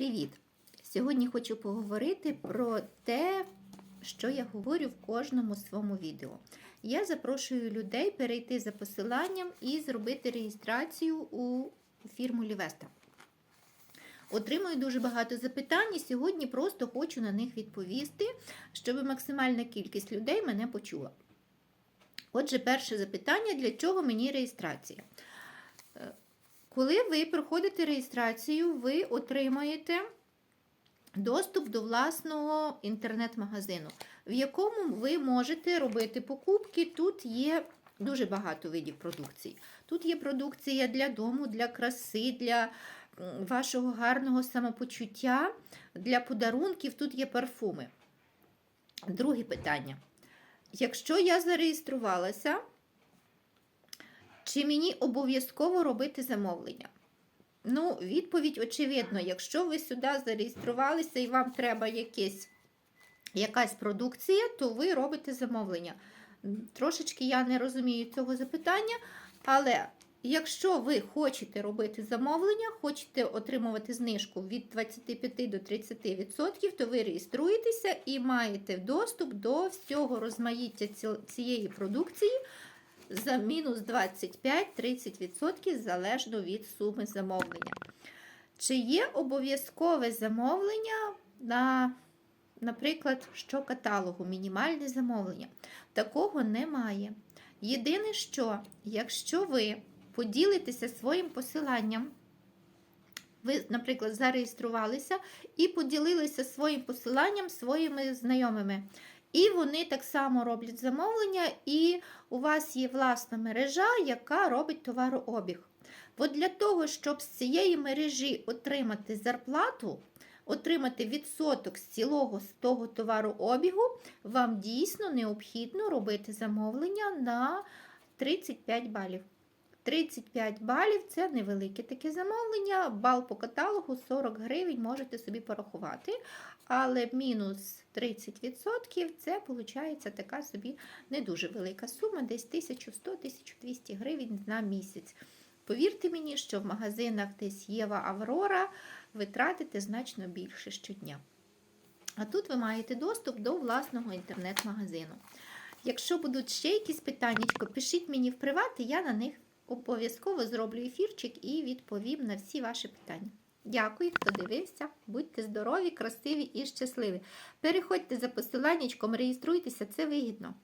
Привіт! Сьогодні хочу поговорити про те, що я говорю в кожному своєму відео. Я запрошую людей перейти за посиланням і зробити реєстрацію у фірму Лівеста. Отримую дуже багато запитань і сьогодні просто хочу на них відповісти, щоб максимальна кількість людей мене почула. Отже, перше запитання: для чого мені реєстрація? Коли ви проходите реєстрацію, ви отримаєте доступ до власного інтернет-магазину, в якому ви можете робити покупки. Тут є дуже багато видів продукції. Тут є продукція для дому, для краси, для вашого гарного самопочуття, для подарунків. Тут є парфуми. Друге питання. Якщо я зареєструвалася, чи мені обов'язково робити замовлення? Ну, відповідь очевидно, якщо ви сюди зареєструвалися і вам треба якесь, якась продукція, то ви робите замовлення. Трошечки я не розумію цього запитання, але якщо ви хочете робити замовлення, хочете отримувати знижку від 25 до 30%, то ви реєструєтеся і маєте доступ до всього розмаїття цієї продукції за мінус 25-30% залежно від суми замовлення. Чи є обов'язкове замовлення на, наприклад, що каталогу, мінімальне замовлення? Такого немає. Єдине, що якщо ви поділитеся своїм посиланням, ви, наприклад, зареєструвалися і поділилися своїм посиланням своїми знайомими. І вони так само роблять замовлення, і у вас є власна мережа, яка робить товарообіг. От для того, щоб з цієї мережі отримати зарплату, отримати відсоток з цілого з того товарообігу, вам дійсно необхідно робити замовлення на 35 балів. 35 балів це невелике таке замовлення. Бал по каталогу 40 гривень можете собі порахувати. Але мінус 30% це виходить така собі не дуже велика сума, десь 1100-1200 гривень на місяць. Повірте мені, що в магазинах десь Єва Аврора ви тратите значно більше щодня. А тут ви маєте доступ до власного інтернет-магазину. Якщо будуть ще якісь питання, пишіть мені в приват, і я на них обов'язково зроблю ефірчик і відповім на всі ваші питання. Дякую, хто дивився. Будьте здорові, красиві і щасливі. Переходьте за посиланнячком, реєструйтеся, це вигідно.